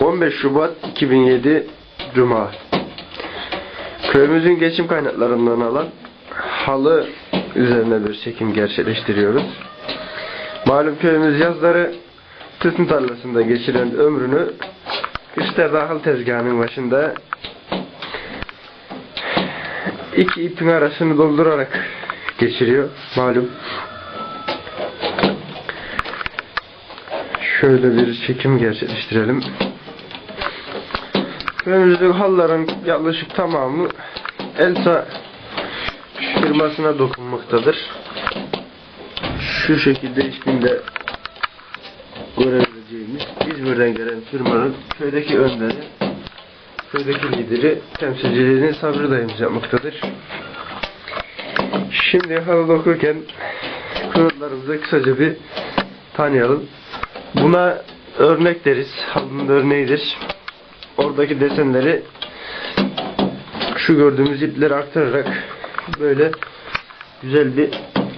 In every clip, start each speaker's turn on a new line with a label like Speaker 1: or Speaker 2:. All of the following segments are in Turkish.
Speaker 1: 15 Şubat 2007 Cuma Köyümüzün geçim kaynaklarından alan halı üzerine bir çekim gerçekleştiriyoruz. Malum köyümüz yazları tütün tarlasında geçiren ömrünü kışlarda halı tezgahının başında iki ipin arasını doldurarak geçiriyor malum. Şöyle bir çekim gerçekleştirelim. Önümüzdeki halıların yaklaşık tamamı Elsa firmasına dokunmaktadır. Şu şekilde isminde görebileceğimiz İzmir'den gelen firmanın köydeki önderi, köydeki lideri temsilciliğini Sabri dayımız yapmaktadır. Şimdi halı dokurken kurutlarımızı kısaca bir tanıyalım. Buna örnek deriz. Halının örneğidir. Oradaki desenleri şu gördüğümüz ipleri aktararak böyle güzel bir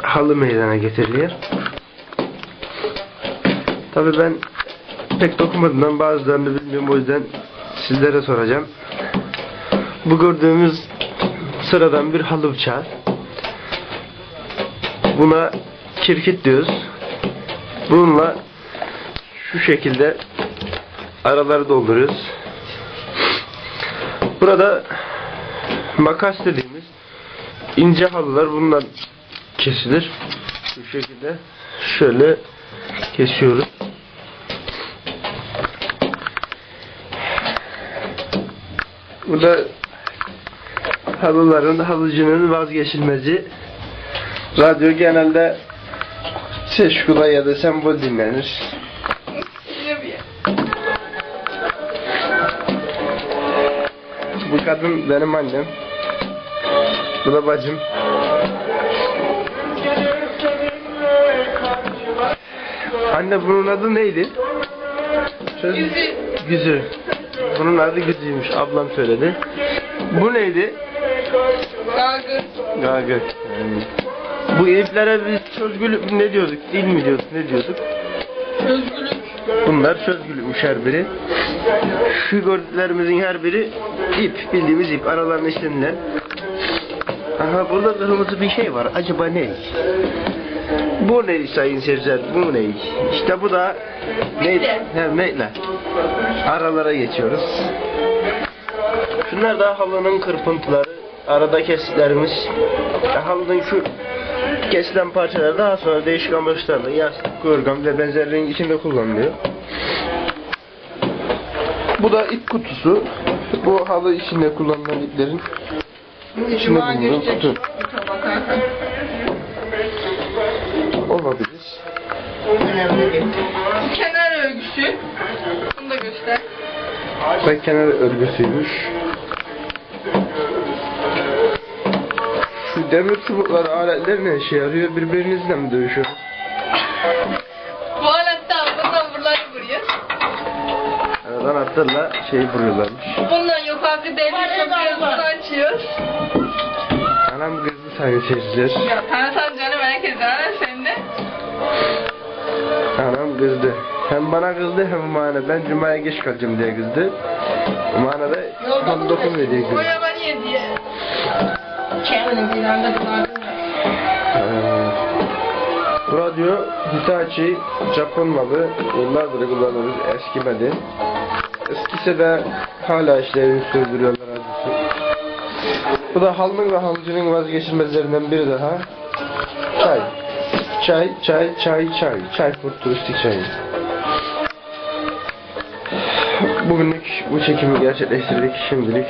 Speaker 1: halı meydana getiriliyor. Tabi ben pek dokumadığımdan bazılarını bilmiyorum o yüzden sizlere soracağım. Bu gördüğümüz sıradan bir halı bıçağı. Buna kirkit diyoruz. Bununla şu şekilde araları dolduruyoruz. Burada makas dediğimiz ince halılar bundan kesilir. Bu şekilde şöyle kesiyoruz. Burada halıların halıcının vazgeçilmezi radyo genelde seşkula ya da sembol dinlenir. Kadın benim annem. Bu da bacım. Anne bunun adı neydi? Söz...
Speaker 2: Güzü.
Speaker 1: Güzü. Bunun adı Güzü'ymüş. Ablam söyledi. Bu neydi?
Speaker 2: Gagı.
Speaker 1: Gagı. Yani. Bu iplere biz sözgülük ne diyorduk? Dil mi diyorduk? Ne diyorduk?
Speaker 2: Özgürlük.
Speaker 1: Bunlar sözgülükmüş her biri. Şu gördüklerimizin her biri ip. Bildiğimiz ip. Aralarına işlenilen. Aha burada kırmızı bir şey var. Acaba ne? Bu ne sayın seyirciler? Bu ne? İşte bu da ne? He, meyle. Aralara geçiyoruz. Şunlar da halının kırpıntıları. Arada kesitlerimiz. Halının şu kesilen parçalar daha sonra değişik amaçlarla yastık, yorgan ve benzerlerinin içinde kullanılıyor. Bu da ip kutusu. Bu halı içinde kullanılan iplerin içinde bulunan kutu olabilir.
Speaker 2: Bu kenar örgüsü. Bunu da göster.
Speaker 1: Ve kenar örgüsüymüş. Şu demir çubukları aletler ne işe yarıyor? Birbirinizle mi dövüşüyor?
Speaker 2: Bu alette bundan buraları vuruyor.
Speaker 1: Aradan atlarla şeyi vuruyorlarmış.
Speaker 2: Bundan yukarı sokuyoruz. Bunu açıyoruz.
Speaker 1: Anam kızdı sayın seyirciler.
Speaker 2: Ya tanısan canım herkes zaten sende.
Speaker 1: Anam kızdı. Hem bana kızdı hem bana. Ben cumaya geç kalacağım diye kızdı. Bana da tam dokunmuyor diye kızdı.
Speaker 2: yaban ye diye.
Speaker 1: Ee, Bu radyo Hitachi Japon malı yıllardır kullanıyoruz eskimedi. Eskise de hala işlevini sürdürüyorlar radyosu. Bu da halının ve halıcının vazgeçilmezlerinden biri daha. Çay. Çay, çay, çay, çay. Çaykur turistik çayı. Bugünlük bu çekimi gerçekleştirdik şimdilik.